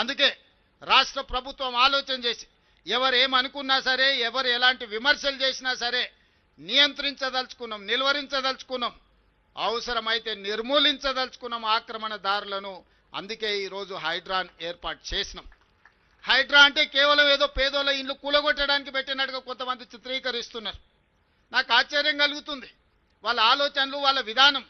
అందుకే రాష్ట్ర ప్రభుత్వం ఆలోచన చేసి ఎవరు ఏమనుకున్నా సరే ఎవరు ఎలాంటి విమర్శలు చేసినా సరే నియంత్రించదలుచుకున్నాం నిలువరించదలుచుకున్నాం. అవసరమైతే నిర్మూలించదలుచుకున్నాం ఆక్రమణదారులను. అందుకే ఈరోజు హైడ్రాన్ ఏర్పాటు చేసినాం. హైడ్రా అంటే కేవలం ఏదో పేదోళ్ళ ఇల్లు కూలగొట్టడానికి పెట్టినట్టుగా కొంతమంది చిత్రీకరిస్తున్నారు. నాకు ఆశ్చర్యం కలుగుతుంది. వాళ్ళ ఆలోచనలు వాళ్ళ విధానం.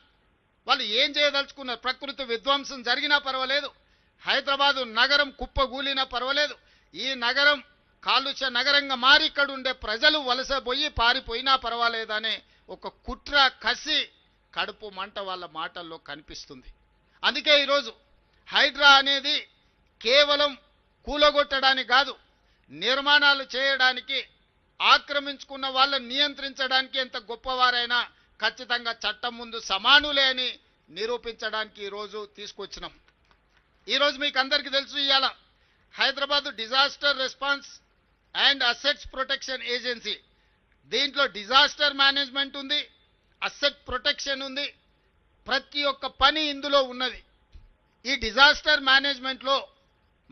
వాళ్ళు ఏం చేయదలుచుకున్నారు? ప్రకృతి విధ్వంసం జరిగినా పర్వాలేదు. హైదరాబాదు నగరం కుప్పగూలినా పర్వాలేదు. ఈ నగరం కాలుష్య నగరంగా మారి ఇక్కడ ఉండే ప్రజలు వలస పోయి పారిపోయినా పర్వాలేదనే ఒక కుట్ర కసి కడుపు మంట వాళ్ళ మాటల్లో కనిపిస్తుంది. అందుకే ఈరోజు హైడ్రా అనేది కేవలం కూలగొట్టడానికి కాదు నిర్మాణాలు చేయడానికి ఆక్రమించుకున్న వాళ్ళని నియంత్రించడానికి ఎంత గొప్పవారైనా ఖచ్చితంగా చట్టం ముందు సమానులే అని నిరూపించడానికి ఈరోజు తీసుకొచ్చినాం. ఈరోజు మీకు అందరికీ తెలుసు ఇవాళ Hyderabad disaster response and assets protection agency. దీంట్లో డిజాస్టర్ మేనేజ్మెంట్ ఉంది అసెట్ ప్రొటెక్షన్ ఉంది ప్రతి ఒక్క పని ఇందులో ఉన్నది. ఈ డిజాస్టర్ మేనేజ్మెంట్లో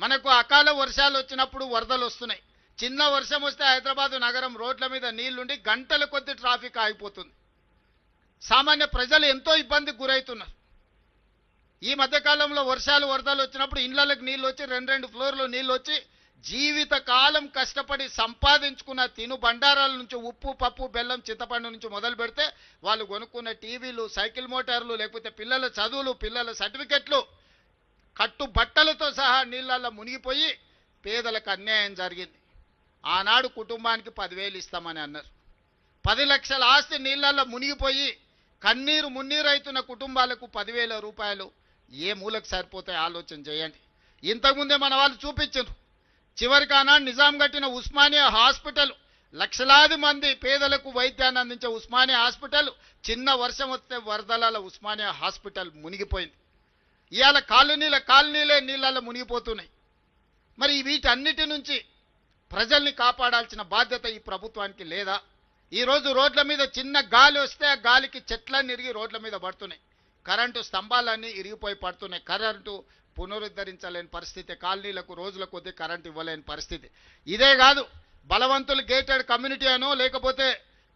మనకు అకాల వర్షాలు వచ్చినప్పుడు వరదలు వస్తున్నాయి. చిన్న వర్షం వస్తే హైదరాబాద్ నగరం రోడ్ల మీద నీళ్ళుండి గంటల కొద్ది ట్రాఫిక్ ఆగిపోతుంది. సామాన్య ప్రజలు ఎంతో ఇబ్బందికి గురవుతున్నారు. ఈ మధ్యకాలంలో వర్షాలు వరదలు వచ్చినప్పుడు ఇండ్లకి నీళ్ళు వచ్చి రెండు రెండు ఫ్లోర్లు నీళ్ళు వచ్చి జీవితకాలం కష్టపడి సంపాదించుకున్న తిను బండారాల నుంచి ఉప్పు పప్పు బెల్లం చింతపండు నుంచి మొదలు పెడితే వాళ్ళు కొనుక్కున్న టీవీలు సైకిల్ మోటార్లు లేకపోతే పిల్లల చదువులు పిల్లల సర్టిఫికెట్లు కట్టు బట్టలతో సహా నీళ్ళల్లో మునిగిపోయి పేదలకు అన్యాయం జరిగింది. ఆనాడు కుటుంబానికి పదివేలు ఇస్తామని అన్నారు. పది లక్షల ఆస్తి నీళ్ళల్లో మునిగిపోయి కన్నీరు మున్నీరు అవుతున్న కుటుంబాలకు పదివేల రూపాయలు ఏ మూలకు సరిపోతాయి ఆలోచన చేయండి. ఇంతకుముందే మన వాళ్ళు చూపించారు చివరికి ఆనాడు నిజాం కట్టిన ఉస్మానియా హాస్పిటల్ లక్షలాది మంది పేదలకు వైద్యాన్ని అందించే ఉస్మానియా హాస్పిటల్ చిన్న వర్షం వస్తే వరదల ఉస్మానియా హాస్పిటల్ మునిగిపోయింది. ఇవాళ కాలనీల కాలనీలే నీళ్ళలో మునిగిపోతున్నాయి. మరి వీటన్నిటి నుంచి ప్రజల్ని కాపాడాల్సిన బాధ్యత ఈ ప్రభుత్వానికి లేదా? ఈరోజు రోడ్ల మీద చిన్న గాలి వస్తే ఆ గాలికి చెట్లన్నీ ఇరిగి రోడ్ల మీద పడుతున్నాయి. కరెంటు స్తంభాలన్నీ ఇరిగిపోయి పడుతున్నాయి. కరెంటు పునరుద్ధరించలేని పరిస్థితి కాలనీలకు రోజుల కొద్దీ కరెంటు ఇవ్వలేని పరిస్థితి. ఇదే కాదు బలవంతులు గేటెడ్ కమ్యూనిటీ అనో లేకపోతే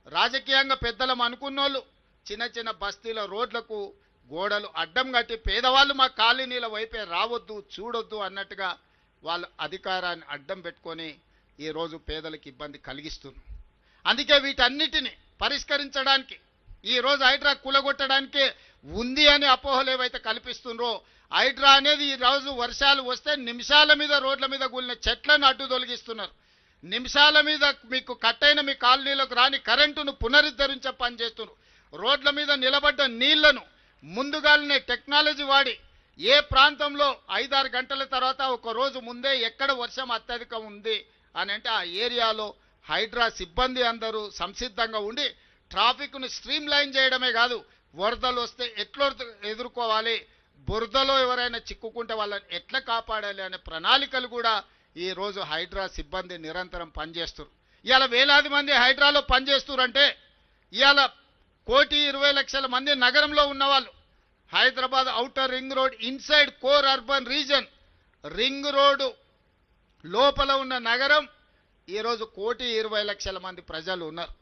రాజకీయంగా పెద్దలం అనుకున్నోళ్ళు చిన్న చిన్న బస్తీల రోడ్లకు గోడలు అడ్డం కట్టి పేదవాళ్ళు మా కాలనీల వైపే రావద్దు చూడొద్దు అన్నట్టుగా వాళ్ళు అధికారాన్ని అడ్డం పెట్టుకొని ఈరోజు పేదలకు ఇబ్బంది కలిగిస్తుంది అందుకే వీటన్నిటిని పరిష్కరించడానికి ఈ రోజు హైడ్రా కూలగొట్టడానికే ఉంది అని అపోహలు ఏవైతే కల్పిస్తుండ్రో హైడ్రా అనేది ఈ రోజు వర్షాలు వస్తే నిమిషాల మీద రోడ్ల మీద కూలిన చెట్లను అడ్డు తొలగిస్తున్నారు. నిమిషాల మీద మీకు కట్టైన మీ కాలనీలకు రాని కరెంటును పునరుద్ధరించే పని చేస్తున్నారు. రోడ్ల మీద నిలబడ్డ నీళ్ళను ముందుగానే టెక్నాలజీ వాడి ఏ ప్రాంతంలో ఐదారు గంటల తర్వాత ఒక రోజు ముందే ఎక్కడ వర్షం అత్యధికం ఉంది అని అంటే ఆ ఏరియాలో హైడ్రా సిబ్బంది అందరూ సంసిద్ధంగా ఉండి ట్రాఫిక్ను స్ట్రీమ్ లైన్ చేయడమే కాదు వరదలు వస్తే ఎట్లా ఎదుర్కోవాలి? బురదలో ఎవరైనా చిక్కుకుంటే వాళ్ళని ఎట్లా కాపాడాలి అనే ప్రణాళికలు కూడా ఈరోజు హైడ్రా సిబ్బంది నిరంతరం పనిచేస్తారు. ఇవాళ వేలాది మంది హైడ్రాలో పనిచేస్తున్నారంటే ఇవాళ కోటి ఇరవై లక్షల మంది నగరంలో ఉన్నవాళ్ళు. Hyderabad outer ring road inside core urban region. Ring road లోపల ఉన్న నగరం ఈరోజు కోటి ఇరవై లక్షల మంది ప్రజలు ఉన్నారు.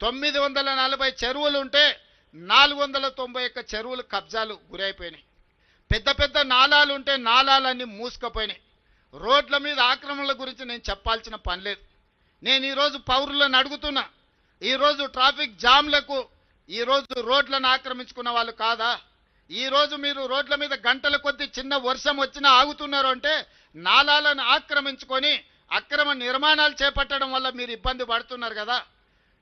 తొమ్మిది వందల నలభై చెరువులు ఉంటే నాలుగు వందల తొంభై ఒక్క చెరువులు కబ్జాలు గురైపోయినాయి. పెద్ద పెద్ద నాలాలు ఉంటే నాలాలన్నీ మూసుకుపోయినాయి. రోడ్ల మీద ఆక్రమణల గురించి నేను చెప్పాల్సిన పని లేదు. నేను ఈరోజు పౌరులను అడుగుతున్నా. ఈరోజు ట్రాఫిక్ జామ్లకు ఈరోజు రోడ్లను ఆక్రమించుకున్న వాళ్ళు కాదా? ఈరోజు మీరు రోడ్ల మీద గంటల కొద్ది చిన్న వర్షం వచ్చినా ఆగుతున్నారు అంటే నాలాలను ఆక్రమించుకొని అక్రమ నిర్మాణాలు చేపట్టడం వల్ల మీరు ఇబ్బంది పడుతున్నారు కదా?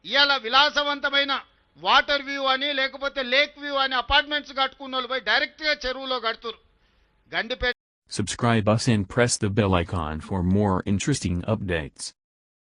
ఇవాళ విలాసవంతమైన వాటర్ వ్యూ అని లేకపోతే లేక్ వ్యూ అని అపార్ట్మెంట్స్ కట్టుకున్న వాళ్ళు పోయి డైరెక్ట్గా చెరువులో కడుతురు Gandipet Subscribe us and press the bell icon for more interesting updates.